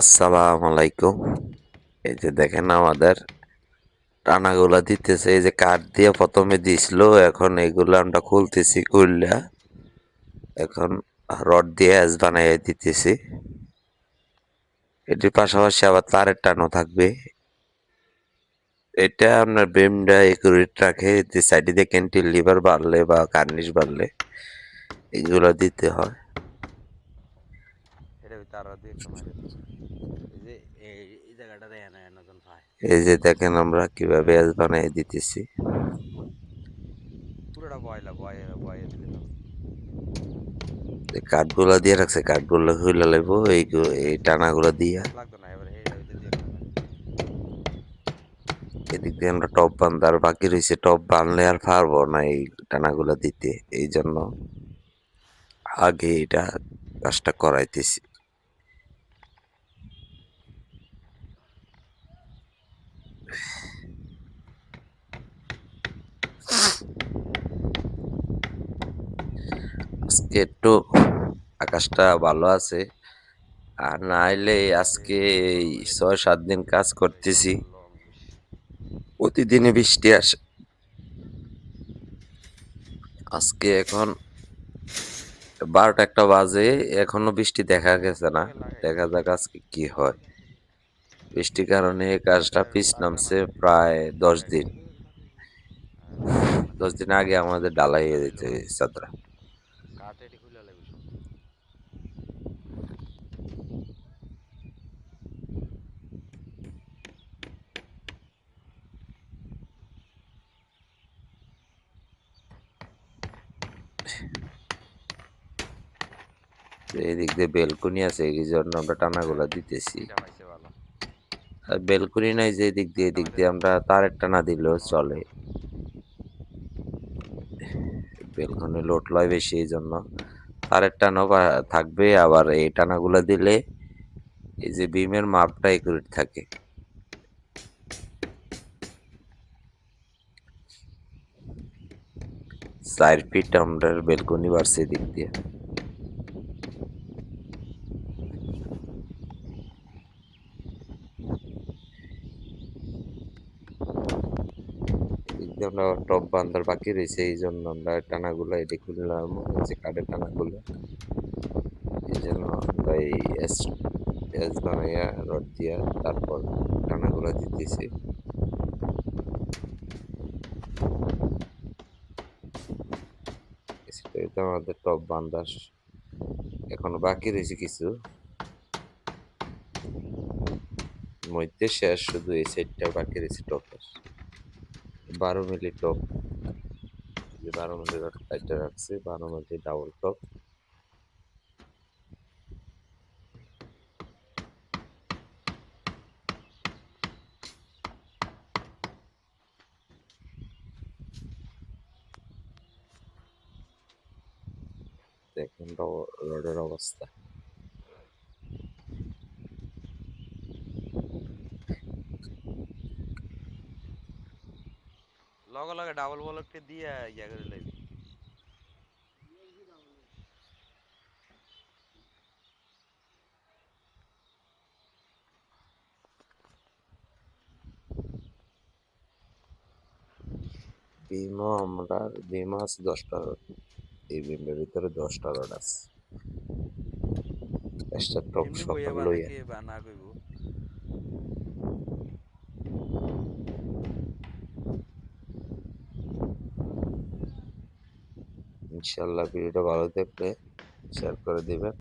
আসসালামু আলাইকুম। এই যে দেখেন আমাদের টানাগুলা দিতেছে, এই যে কাঠ দিয়ে প্রথমে দিছিল, এখন এগুলো আমরা খুলতেছি খুললা এখন রড দিয়ে অ্যাস বানাই দিতেছি। এটির পাশাপাশি আবার তারের টানও থাকবে। এটা আপনার বেমটা একুরেট রাখে যে সাইডে দিয়ে ক্যান্টিন লিভার বাড়লে বা কার্নিশ বাড়লে এগুলো দিতে হয়। এটা তারা দিয়ে একটু মারে দাও। এই যে এই এই যে দেখেন আমরা কীভাবে অ্যাস বানাই দিতেছি। কাঠগুলা দিয়ে রাখছে কাঠগুলো হইলে লাগবো এই এই টানাগুলো দিয়া। এদিক দিয়ে আমরা টপ বান্ধার বাকি রয়েছে টপ বানলে আর পারব না এই টানাগুলো দিতে। এই জন্য আগে এটা কাজটা করাইতেছি। আজকে একটু আকাশটা ভালো আছে। আর না হলে আজকে এই ছয় সাত দিন কাজ করতেছি। প্রতিদিনই বৃষ্টি আসে। আজকে এখন বারোটা একটা বাজে, এখনও বৃষ্টি দেখা গেছে না। দেখা যাক আজকে কি হয়। বৃষ্টির কারণে কাজটা পিছ নামছে প্রায় দশ দিন। দশ দিন আগে আমাদের ডালাই হয়ে যেতে চাদরা কাঠ এটি খুলে লাগবে সব। এদিক দিয়ে বেলকুনি আছে, এই জন্য আমরা টানাগুলা দিতেছি। আর বেলকুনি নাই যে এদিক দিয়ে এদিক দিয়ে আমরা তারের টানা দিলেও চলে। বেলকুনি লোড লয় বেশি, এই জন্য তারের টানও বা- থাকবে, আবার এই টানাগুলা দিলে এই যে বিমের মাপটা একুরেট থাকে। চার ফিট আমরা বেলকুনি বাড়ছে এদিক দিয়ে। আমরা টপ বান্ধার বাকি রয়েছে, এই জন্য আমরা টানাগুলো এদিক খুললাম যে কাঠের টানাগুলো। এই জন্য আমরা এই এস এস বানাইয়া রড দিয়া তারপর টানাগুলো দিতেছি। আমাদের টপ বান্ধার এখনও বাকি রয়েছে কিছু। মধ্যে শেষ, শুধু এই সাইডটা বাকি রয়েছে টপের বারো মিলি টপ। বারো মিলি রড কাইটা রাখছে, বারো মিলি ডাবল টপ। দেখুন রডের অবস্থা। লগে লগে ডাবল বলককে দিয়ে ইয়া করে লাগবে বিমও আমরা বিমও আছে দশটা রড। এই বিমের ভিতরে দশটা রড আছে। একটা টপ সব লইয়া বানাকে বা না কইব ইনশাল্লাহ ভিডিওটা ভালো দেখলে শেয়ার করে দিবেন।